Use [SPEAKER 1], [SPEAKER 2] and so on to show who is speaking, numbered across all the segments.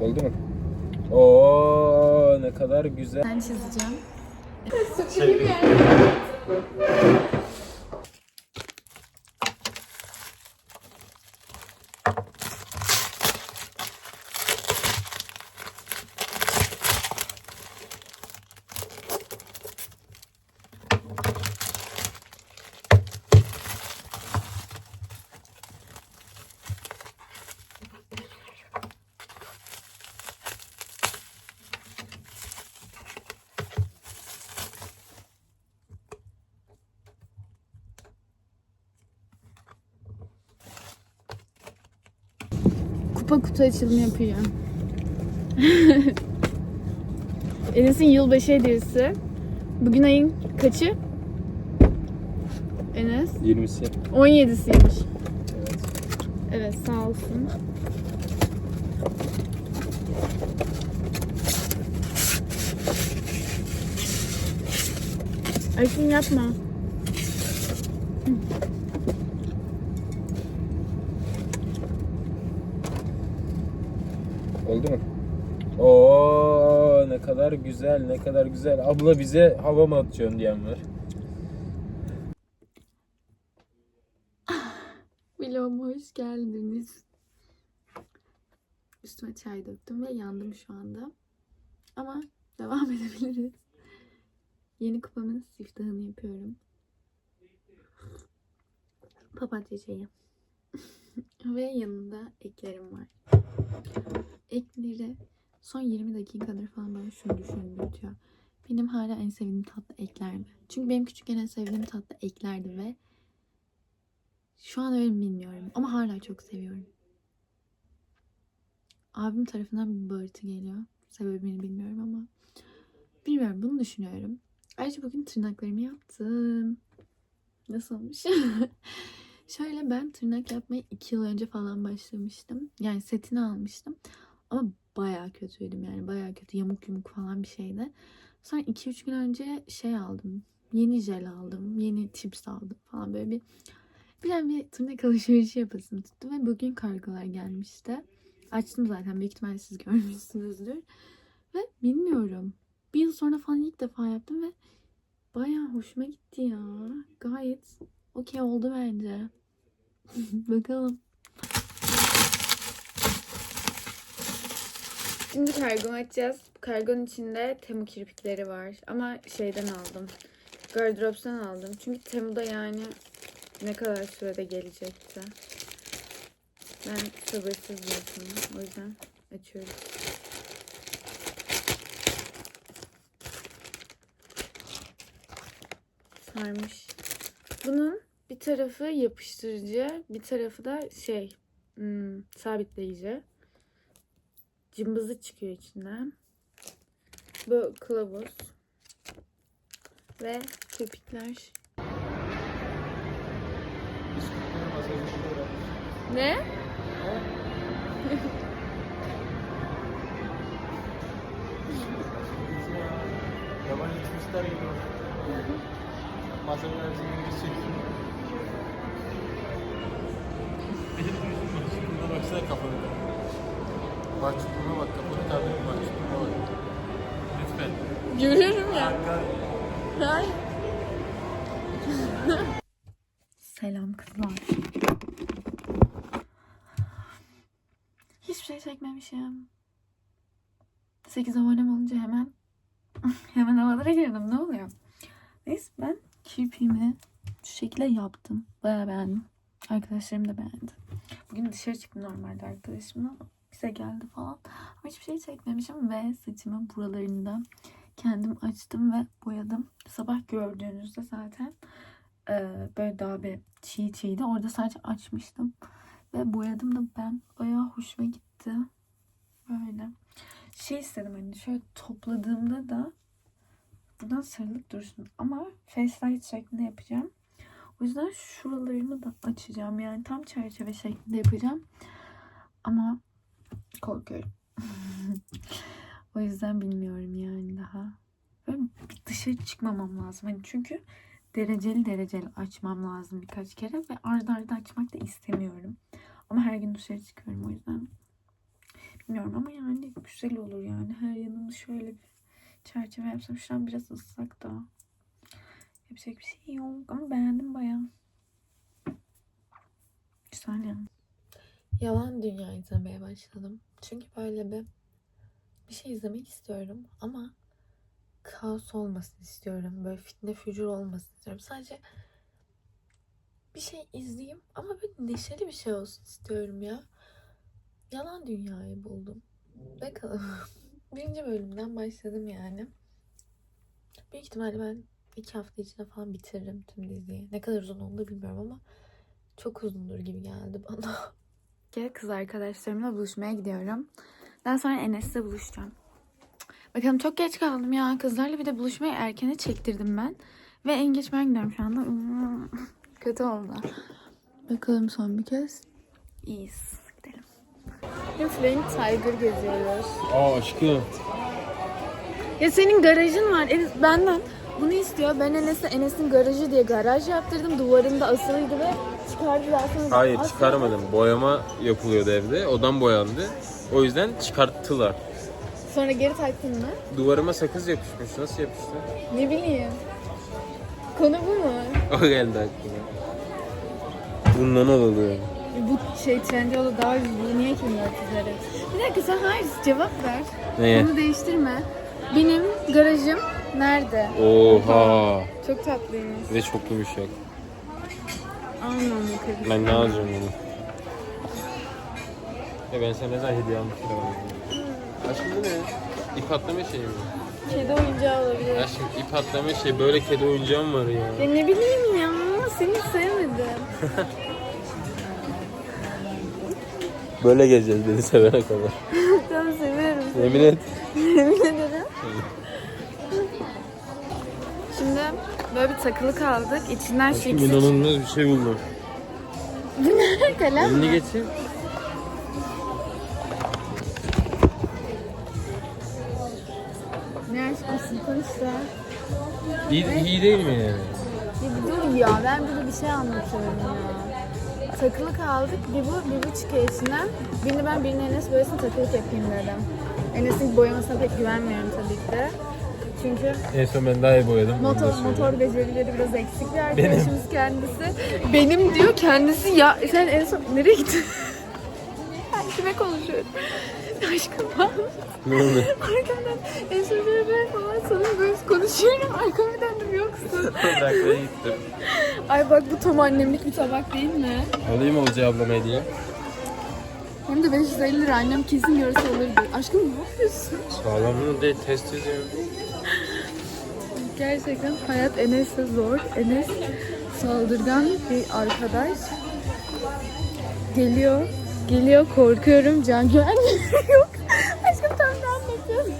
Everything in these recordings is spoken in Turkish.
[SPEAKER 1] Oldu mu? Oo ne kadar güzel.
[SPEAKER 2] Ben çizeceğim. Kupa kutu açılımı yapıyor. Enes'in yılbaşı hediyesi. Bugün ayın kaçı? Enes?
[SPEAKER 1] 20'si.
[SPEAKER 2] 17'siymiş.
[SPEAKER 1] Evet.
[SPEAKER 2] Evet sağ olsun. Aşkım yapma.
[SPEAKER 1] Oldu mu? Oo ne kadar güzel ne kadar güzel. Abla bize hava mı atıyorsun diyen var.
[SPEAKER 2] Vloguma hoş geldiniz. Üstüme çay döktüm ve yandım şu anda. Ama devam edebiliriz. Yeni kupamın siftahını yapıyorum. Papatya çayı. ve yanında eklerim var. Ekleri son 20 dakikadır falan ben şunu düşündürtüyor. Benim hala en sevdiğim tatlı ekler mi? Çünkü benim küçükken en sevdiğim tatlı eklerdi ve şu an öyle mi bilmiyorum ama hala çok seviyorum. Abim tarafından bir bağırtı geliyor. Sebebini bilmiyorum ama bilmiyorum bunu düşünüyorum. Ayrıca bugün tırnaklarımı yaptım. Nasıl olmuş? Şöyle ben tırnak yapmayı iki yıl önce falan başlamıştım. Yani setini almıştım. Ama bayağı kötüydüm yani bayağı kötü yamuk yumuk falan bir şeydi. Sonra 2-3 gün önce şey aldım. Yeni jel aldım. Yeni chips aldım falan böyle bir an bir tırnak alışverişi yapasım tuttu ve bugün kargolar gelmişti. Açtım zaten büyük ihtimalle siz görmüşsünüzdür. Ve bilmiyorum. Bir yıl sonra falan ilk defa yaptım ve bayağı hoşuma gitti ya. Gayet okey oldu bence. Bakalım. Şimdi kargomu açacağız. Kargonun içinde Temu kirpikleri var. Ama şeyden aldım. Gardırops'tan aldım. Çünkü Temu'da yani ne kadar sürede gelecekti. Ben sabırsız bir. O yüzden açıyorum. Sarmış. Bunun bir tarafı yapıştırıcı, bir tarafı da şey hmm, sabitleyici. Cımbızı çıkıyor içinden. Bu kılavuz. Ve kirpikler. Ne?
[SPEAKER 3] Yabancı turistler gibi. Masalar bizim İngilizce. Şuna baksana kafana. Mahcubluğuna bak kafanı kaldır mahcubluğuna bak. Lütfen.
[SPEAKER 2] Görüyorum ya. Hayır. Selam kızlar. Hiçbir şey çekmemişim. 8 abonem olunca hemen hemen havalara girdim. Ne oluyor? Neyse ben kirpiğimi şu şekilde yaptım. Bayağı beğendim. Arkadaşlarım da beğendi. Bugün dışarı çıktım normalde arkadaşımla. Bize geldi falan. Ama hiçbir şey çekmemişim ve saçımı buralarında kendim açtım ve boyadım. Sabah gördüğünüzde zaten e, böyle daha bir çiğ çiğdi. Orada sadece açmıştım. Ve boyadım da ben bayağı hoşuma gitti. Böyle. Şey istedim hani şöyle topladığımda da buradan sarılıp dursun. Ama face light şeklinde yapacağım. O yüzden şuralarımı da açacağım. Yani tam çerçeve şeklinde yapacağım. Ama korkuyorum. o yüzden bilmiyorum yani daha. Böyle dışarı çıkmamam lazım. Hani çünkü dereceli dereceli açmam lazım birkaç kere ve arda arda açmak da istemiyorum. Ama her gün dışarı çıkıyorum o yüzden Bilmiyorum ama yani güzel olur yani. Her yanını şöyle bir çerçeve yapsam. Şu an biraz ıslak da. Yapacak bir şey yok ama beğendim bayağı. Güzel yani.
[SPEAKER 4] Yalan dünya izlemeye başladım. Çünkü böyle bir bir şey izlemek istiyorum ama kaos olmasın istiyorum. Böyle fitne fücur olmasın istiyorum. Sadece bir şey izleyeyim ama böyle neşeli bir şey olsun istiyorum ya. Yalan dünyayı buldum. Bakalım. Birinci bölümden başladım yani. Büyük ihtimalle ben iki hafta içinde falan bitiririm tüm diziyi. Ne kadar uzun olduğunu bilmiyorum ama çok uzundur gibi geldi bana.
[SPEAKER 2] Gel kız arkadaşlarımla buluşmaya gidiyorum. Daha sonra Enes'le buluşacağım. Bakalım çok geç kaldım ya. Kızlarla bir de buluşmayı erkene çektirdim ben. Ve en geç ben gidiyorum şu anda. Kötü oldu. Bakalım son bir kez. İyiyiz. Gidelim. Flying Tiger geziyoruz.
[SPEAKER 1] Aa aşkım.
[SPEAKER 2] Ya senin garajın var. Enes benden bunu istiyor. Ben Enes'e Enes'in garajı diye garaj yaptırdım. Duvarında asılıydı ve çıkardılar sonra.
[SPEAKER 1] Hayır
[SPEAKER 2] Asla-
[SPEAKER 1] çıkarmadım. Boyama yapılıyordu evde. Odam boyandı. O yüzden çıkarttılar.
[SPEAKER 2] Sonra geri taktın mı?
[SPEAKER 1] Duvarıma sakız yapışmış. Nasıl yapıştı?
[SPEAKER 2] Ne bileyim. Konu bu mu?
[SPEAKER 1] O geldi aklıma. Bundan oluyor.
[SPEAKER 2] Bu şey Trendyol'da daha ucuz. Niye ki 400'lere? Bir dakika sen hayır cevap ver.
[SPEAKER 1] Neye?
[SPEAKER 2] Konu değiştirme. Benim garajım nerede?
[SPEAKER 1] Oha.
[SPEAKER 2] Çok tatlıymış.
[SPEAKER 1] Ve çok yumuşak.
[SPEAKER 2] Anlamlı kız.
[SPEAKER 1] Ben ne alacağım bunu? Ya ben sana ne zaman hediye almıştım? Aşkım bu ne? İp atlama şeyi mi?
[SPEAKER 2] Kedi oyuncağı olabilir.
[SPEAKER 1] Aşkım ip atlama şey böyle kedi oyuncağı mı var ya?
[SPEAKER 2] Ya ne bileyim ya. Seni sevmedim.
[SPEAKER 1] Böyle gezeceğiz beni sevene kadar.
[SPEAKER 2] Tamam seviyorum.
[SPEAKER 1] Yemin et.
[SPEAKER 2] Yemin ederim. Böyle bir takılı kaldık. İçinden
[SPEAKER 1] Aşkım
[SPEAKER 2] şık
[SPEAKER 1] inanılmaz bir şey buldum.
[SPEAKER 2] kalem.
[SPEAKER 1] Elini getir.
[SPEAKER 2] Ne aşkısın konuşsa.
[SPEAKER 1] İyi, iyi değil mi yani?
[SPEAKER 2] Ya bir dur ya ben burada bir şey anlatıyorum ya. Takılı kaldık. Bir bu, bir bu çıkıyor içinden. Birini ben birini Enes böylesine takılık yapayım dedim. Enes'in boyamasına pek güvenmiyorum tabii ki de. Çünkü
[SPEAKER 1] En son ben daha iyi boyadım. onu da
[SPEAKER 2] motor
[SPEAKER 1] söyleyeyim.
[SPEAKER 2] motor becerileri biraz eksik bir arkadaşımız kendisi. Benim diyor kendisi ya sen en son nereye gittin? ben kime konuşuyorum? Aşkım ben
[SPEAKER 1] Ne oldu?
[SPEAKER 2] arkamdan en son böyle ben falan sana böyle konuşuyorum. Arkamı döndüm yoksun.
[SPEAKER 1] Bırakmaya gittim.
[SPEAKER 2] Ay bak bu tam annemlik bir tabak değil mi?
[SPEAKER 1] Alayım Olcay ablama hediye.
[SPEAKER 2] Hem de 550 lira annem kesin görse alırdı. Aşkım ne yapıyorsun?
[SPEAKER 1] Sağlamlığını de test ediyorum.
[SPEAKER 2] Gerçekten hayat Enes'e zor. Enes saldırgan bir arkadaş. Geliyor. Geliyor korkuyorum. Can güvenliği yok. Aşkım tam ne anlatıyorum.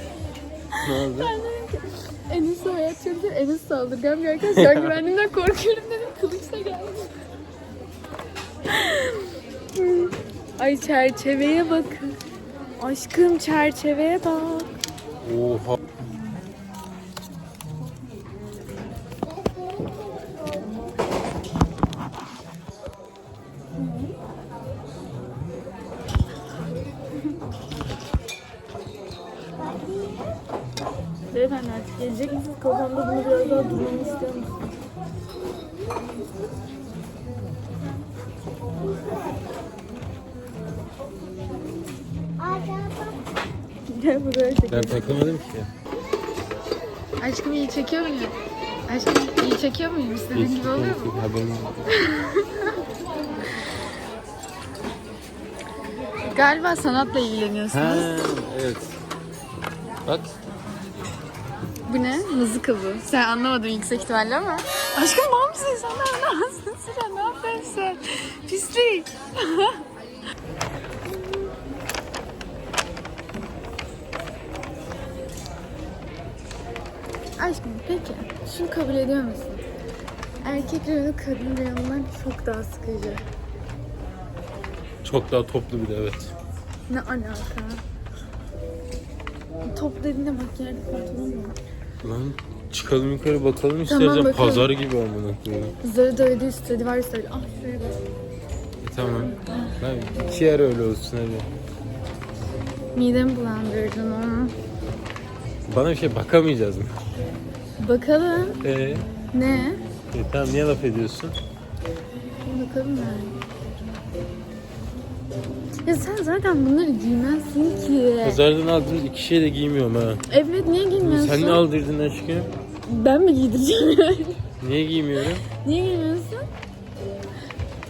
[SPEAKER 1] Ne oldu?
[SPEAKER 2] Ben dedim ki Enes'e hayat çok zor. Enes saldırgan bir arkadaş. Can güvenliğinden korkuyorum dedim. Kılıçla geldi. Ay çerçeveye bakın. Aşkım çerçeveye bak.
[SPEAKER 1] Oha.
[SPEAKER 2] Gelecek? Kafamda bunu biraz daha durmamı istiyor musun? Gel buraya çekelim.
[SPEAKER 1] Ben takılmadım ki.
[SPEAKER 2] Aşkım iyi çekiyor muyum? Aşkım iyi çekiyor muyum? İstediğin gibi oluyor mu?
[SPEAKER 1] Haberim yok.
[SPEAKER 2] Galiba sanatla ilgileniyorsunuz.
[SPEAKER 1] Ha, evet. Bak.
[SPEAKER 2] Bu ne? Mızıka bu. Sen anlamadın yüksek ihtimalle ama. Aşkım mal mısın? Sen ne yapıyorsun? Sen ne yapıyorsun? Pislik. Aşkım peki şunu kabul ediyor musun? Erkek reyonu kadın reyonundan çok daha sıkıcı.
[SPEAKER 1] Çok daha toplu bir de evet.
[SPEAKER 2] Ne alaka? Top dediğine bak yerde pantolon mu?
[SPEAKER 1] Lan çıkalım yukarı bakalım istersen
[SPEAKER 2] bakalım.
[SPEAKER 1] pazar gibi amına koyayım.
[SPEAKER 2] Zara da öyle istedi var istedi. Ah şuraya bak.
[SPEAKER 1] E, tamam. Ben iki yer öyle olsun hadi.
[SPEAKER 2] Midemi bulandırdın onu.
[SPEAKER 1] Bana bir şey bakamayacağız mı?
[SPEAKER 2] Bakalım.
[SPEAKER 1] Ee,
[SPEAKER 2] Ne?
[SPEAKER 1] e, tamam niye laf ediyorsun?
[SPEAKER 2] Bakalım yani. Ya sen zaten bunları giymezsin ki.
[SPEAKER 1] Pazardan aldığımız iki şey de giymiyorum ha.
[SPEAKER 2] Evet niye giymiyorsun?
[SPEAKER 1] Sen ne aldırdın aşkım?
[SPEAKER 2] Ben mi giydireceğim?
[SPEAKER 1] Niye giymiyorum?
[SPEAKER 2] niye giymiyorsun?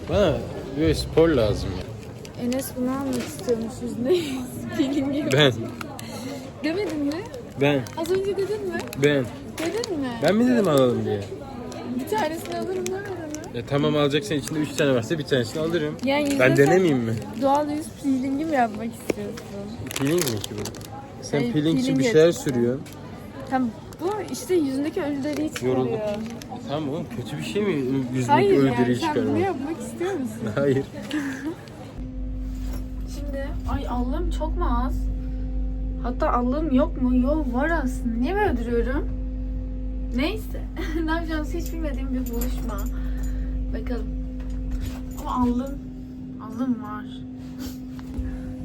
[SPEAKER 1] Bana böyle spor lazım ya.
[SPEAKER 2] Enes bunu almak istiyormuş yüzüne. Film gibi.
[SPEAKER 1] Ben,
[SPEAKER 2] Demedin mi?
[SPEAKER 1] ben,
[SPEAKER 2] Az önce dedin mi?
[SPEAKER 1] ben.
[SPEAKER 2] Dedin mi?
[SPEAKER 1] Ben mi dedim alalım diye?
[SPEAKER 2] Bir tanesini alırım demedin?
[SPEAKER 1] E tamam alacaksan içinde üç tane varsa bir tanesini alırım.
[SPEAKER 2] Yani
[SPEAKER 1] Ben
[SPEAKER 2] sen
[SPEAKER 1] denemeyeyim mi?
[SPEAKER 2] Doğal yüz peelingi mi yapmak istiyorsun?
[SPEAKER 1] Peeling mi ki bu? Sen
[SPEAKER 2] Hayır,
[SPEAKER 1] peeling için
[SPEAKER 2] peeling
[SPEAKER 1] bir şeyler sürüyorsun.
[SPEAKER 2] Tam bu işte yüzündeki ölüleri çıkarıyor.
[SPEAKER 1] Yoruldum. Tamam oğlum kötü bir şey mi yüzündeki
[SPEAKER 2] Hayır yani
[SPEAKER 1] öldürüyü
[SPEAKER 2] sen bunu
[SPEAKER 1] çıkarmak?
[SPEAKER 2] yapmak istiyor musun?
[SPEAKER 1] Hayır.
[SPEAKER 2] Şimdi ay allığım çok mu az? Hatta allığım yok mu? Yok var aslında. Niye böyle duruyorum? Neyse. ne yapacağımızı hiç bilmediğim bir buluşma. Bakalım. Ama allığım, allığım var.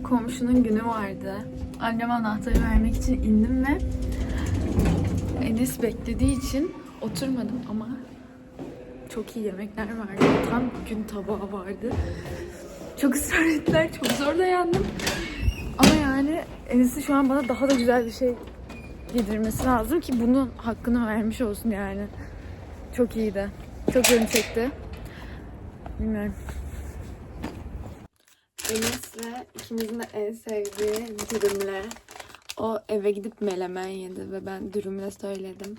[SPEAKER 2] Komşunun günü vardı. Anneme anahtarı vermek için indim ve Enes beklediği için oturmadım ama çok iyi yemekler vardı. Tam gün tabağı vardı. Çok ısrar ettiler. Çok zor dayandım. Ama yani Enes'in şu an bana daha da güzel bir şey yedirmesi lazım ki bunun hakkını vermiş olsun yani. Çok iyiydi. Çok canım çekti. Bilmiyorum. Enes'le ikimizin de en sevdiği dürümle o eve gidip melemen yedi ve ben dürümle söyledim.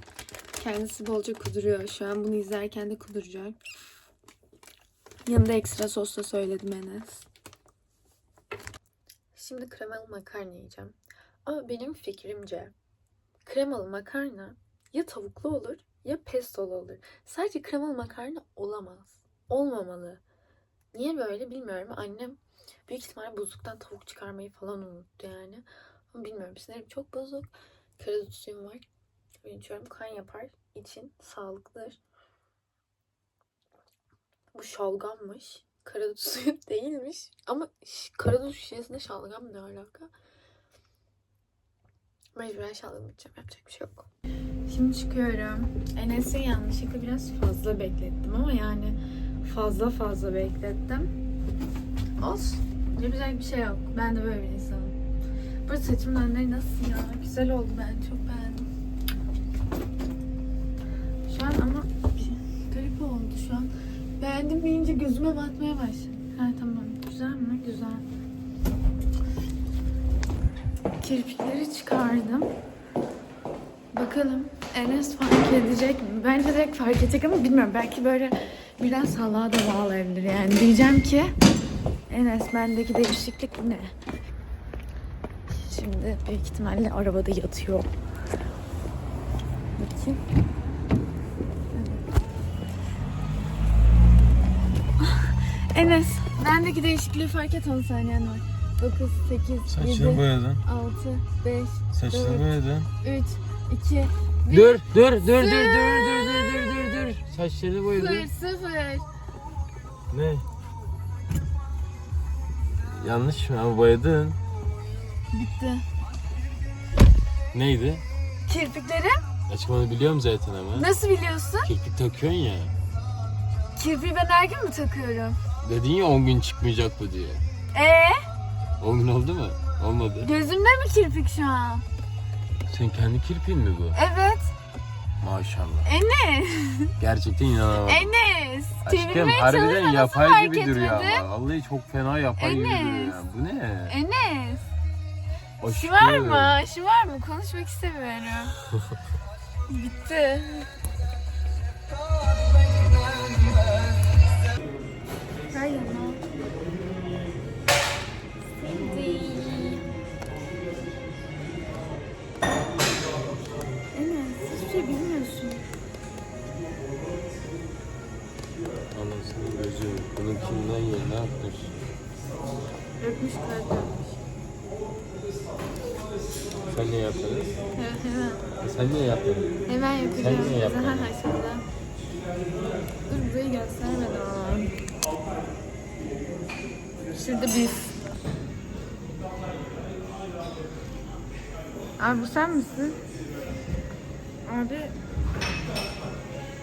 [SPEAKER 2] Kendisi bolca kuduruyor şu an. Bunu izlerken de kuduracak. Yanında ekstra sos da söyledim Enes. Şimdi kremalı makarna yiyeceğim. Ama benim fikrimce kremalı makarna ya tavuklu olur ya pestolu olur. Sadece kremalı makarna olamaz. Olmamalı. Niye böyle bilmiyorum. Annem büyük ihtimalle buzluktan tavuk çıkarmayı falan unuttu yani. Ama bilmiyorum. Sinirim çok bozuk. Karadut suyum var. İçiyorum. Kan yapar. için sağlıklıdır. Bu şalgammış. Karadut suyu değilmiş. Ama karadut şişesinde şalgam ne alaka? Mecburen şalgam içeceğim. Yapacak bir şey yok. Şimdi çıkıyorum. Enes'i yanlışlıkla biraz fazla beklettim ama yani fazla fazla beklettim. Olsun. Yapacak bir şey yok. Ben de böyle bir insanım. Bu saçımın önleri nasıl ya? Güzel oldu ben. Çok beğendim. Şu an ama garip oldu şu an. Beğendim deyince gözüme batmaya başladı. Ha tamam. Güzel mi? Güzel. Kirpikleri çıkardım. Bakalım Enes fark edecek mi? Bence direkt fark edecek ama bilmiyorum. Belki böyle biraz salağa da bağlayabilir yani. Diyeceğim ki Enes bendeki değişiklik ne? Şimdi büyük ihtimalle arabada yatıyor. Bakayım. Enes, bendeki değişikliği fark et 10 saniyen var. 9, 8, 7,
[SPEAKER 1] boyadın.
[SPEAKER 2] 6, 5,
[SPEAKER 1] Saçını
[SPEAKER 2] Dört.
[SPEAKER 1] boyadın.
[SPEAKER 2] 3, 2,
[SPEAKER 1] Dur, dur, dur, dur, dur, dur, dur, dur, dur, dur. Saçlarını boyadın.
[SPEAKER 2] 0, 0.
[SPEAKER 1] Ne? Yanlış mı ama boyadın.
[SPEAKER 2] Bitti.
[SPEAKER 1] Neydi?
[SPEAKER 2] Kirpiklerim?
[SPEAKER 1] Açık onu biliyorum zaten ama.
[SPEAKER 2] Nasıl biliyorsun?
[SPEAKER 1] Kirpik takıyorsun ya.
[SPEAKER 2] Kirpiği ben her gün mü takıyorum?
[SPEAKER 1] Dedin ya 10 gün çıkmayacak bu diye.
[SPEAKER 2] Ee,
[SPEAKER 1] 10 gün oldu mu? Olmadı.
[SPEAKER 2] gözümde mi kirpik şu an?
[SPEAKER 1] Senin kendi kirpiğin mi bu?
[SPEAKER 2] Evet.
[SPEAKER 1] Maşallah.
[SPEAKER 2] Enes.
[SPEAKER 1] Gerçekten inanamadım.
[SPEAKER 2] Enes.
[SPEAKER 1] Aşkım
[SPEAKER 2] Çevirmeye
[SPEAKER 1] harbiden
[SPEAKER 2] nasıl
[SPEAKER 1] yapay
[SPEAKER 2] fark
[SPEAKER 1] gibi duruyor
[SPEAKER 2] etmedin?
[SPEAKER 1] ama. Vallahi çok fena yapay gibi
[SPEAKER 2] Enes.
[SPEAKER 1] duruyor ya. Bu ne?
[SPEAKER 2] Enes.
[SPEAKER 1] Aşkım.
[SPEAKER 2] var mı? Şu var mı? Konuşmak istemiyorum. Bitti.
[SPEAKER 1] Kimden yerine atmış.
[SPEAKER 2] Öpmüş kalp yapmış.
[SPEAKER 1] Sen ne yaptın?
[SPEAKER 2] Evet, hemen.
[SPEAKER 1] Sen ne yaptın?
[SPEAKER 2] Hemen yapacağım.
[SPEAKER 1] Sen niye yapmadın?
[SPEAKER 2] Zaha aşağıda. Dur burayı göstermedim ama. Şurada bir Abi bu sen misin? Abi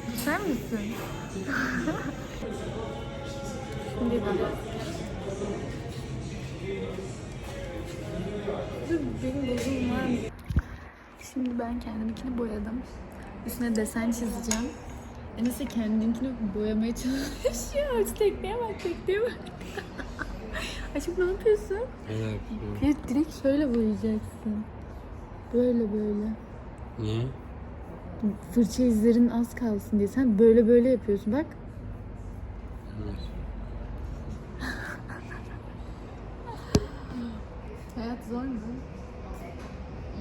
[SPEAKER 2] bu sen misin? Şimdi benim gözüm var mı? Şimdi ben kendiminkini boyadım. Üstüne desen çizeceğim. Enes de kendininkini boyamaya çalışıyor. Tekneye bak, tekneye bak. Aşkım ne yapıyorsun?
[SPEAKER 1] Evet.
[SPEAKER 2] Ya direkt şöyle boyayacaksın. Böyle böyle.
[SPEAKER 1] Niye?
[SPEAKER 2] Fırça izlerin az kalsın diye. Sen böyle böyle yapıyorsun bak. Hayat zor mu?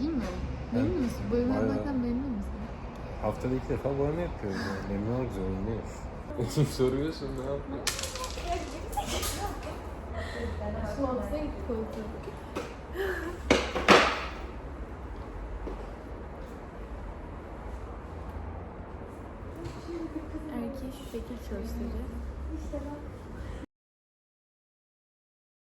[SPEAKER 2] İyi mi? Memnun musun? Boyama
[SPEAKER 1] Bayağı.
[SPEAKER 2] yapmaktan memnun musun?
[SPEAKER 1] Haftada iki defa boyama yapıyoruz yani. Memnun olmak zorundayız. Oğlum soruyorsun ne yapıyorsun?
[SPEAKER 2] Erkeği şu şekil çalıştıracağız.